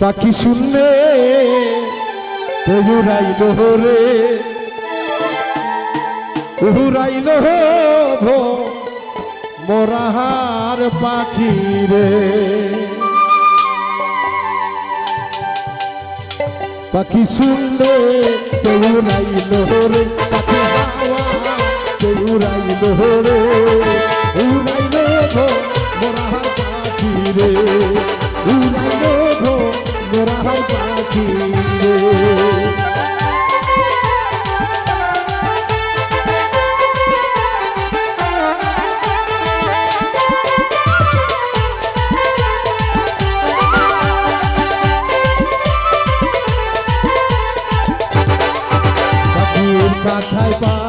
পাখি শুনলে উহুরাইল রে উহুরাইল ভো মরাহার পাখি রে। পাখি শুনলে উহুরাইল রে পাখি হাওয়া উহুরাইল রে উহুরাইল ভো মোরাহার পাখি রে। উহুরাইল I Bye.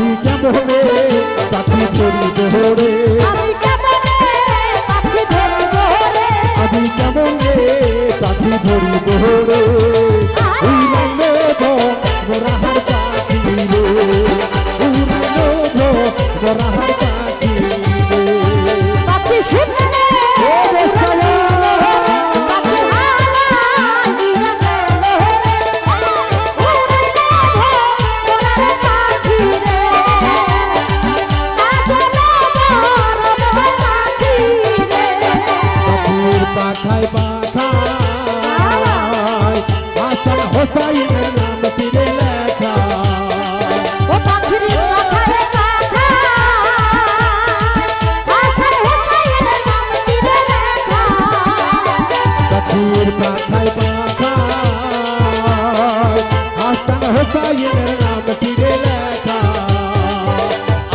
পাখি কেমনে পাখি ধরি দোহরে আমি কেমনে পাখি ধরি দোহরে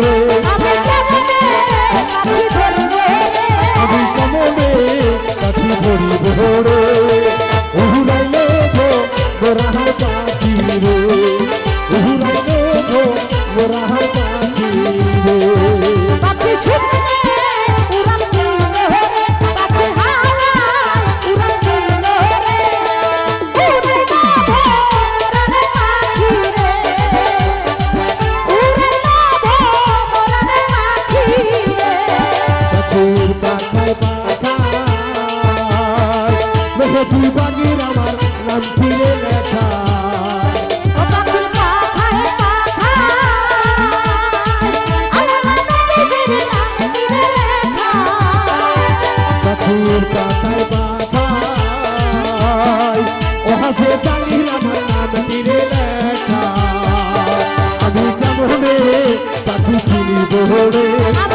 রে അവളോട്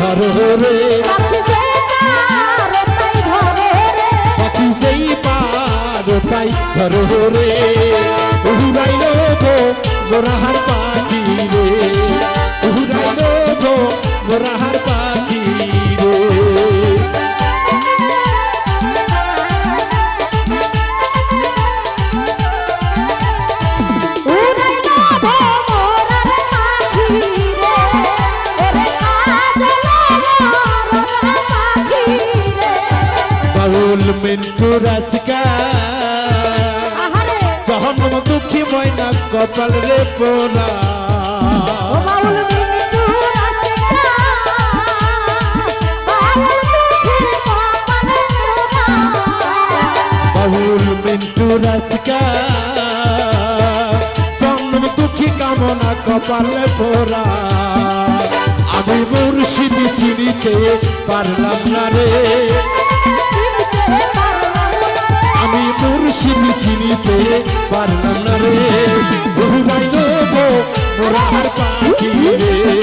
ঘর রে। পাখি সেই পার তাই ঘর উড়াইল গো গোরাহার পান গোপাল রে পোনা বাহুল মিন্টু রাসিকা জন্ম দুঃখী কামনা কপালে পোরা আমি মুর্শিদি চিনিতে পারলাম না রে। আমি মুর্শিদি চিনিতে পারলাম না রে। মোরা পাখি। রে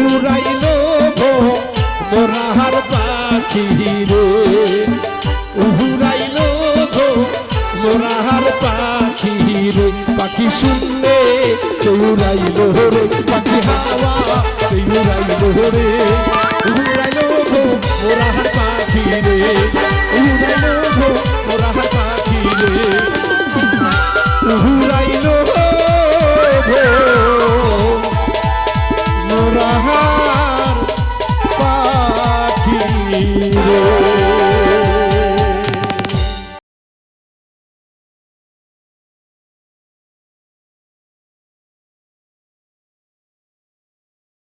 উড়াইল মোরাহার পাখি রে। উড়াইল মোরাহার পাখি রে। পাখি শুনলে চৌড়াইল রে, পাখি হাওয়া চৌড়াইল রে।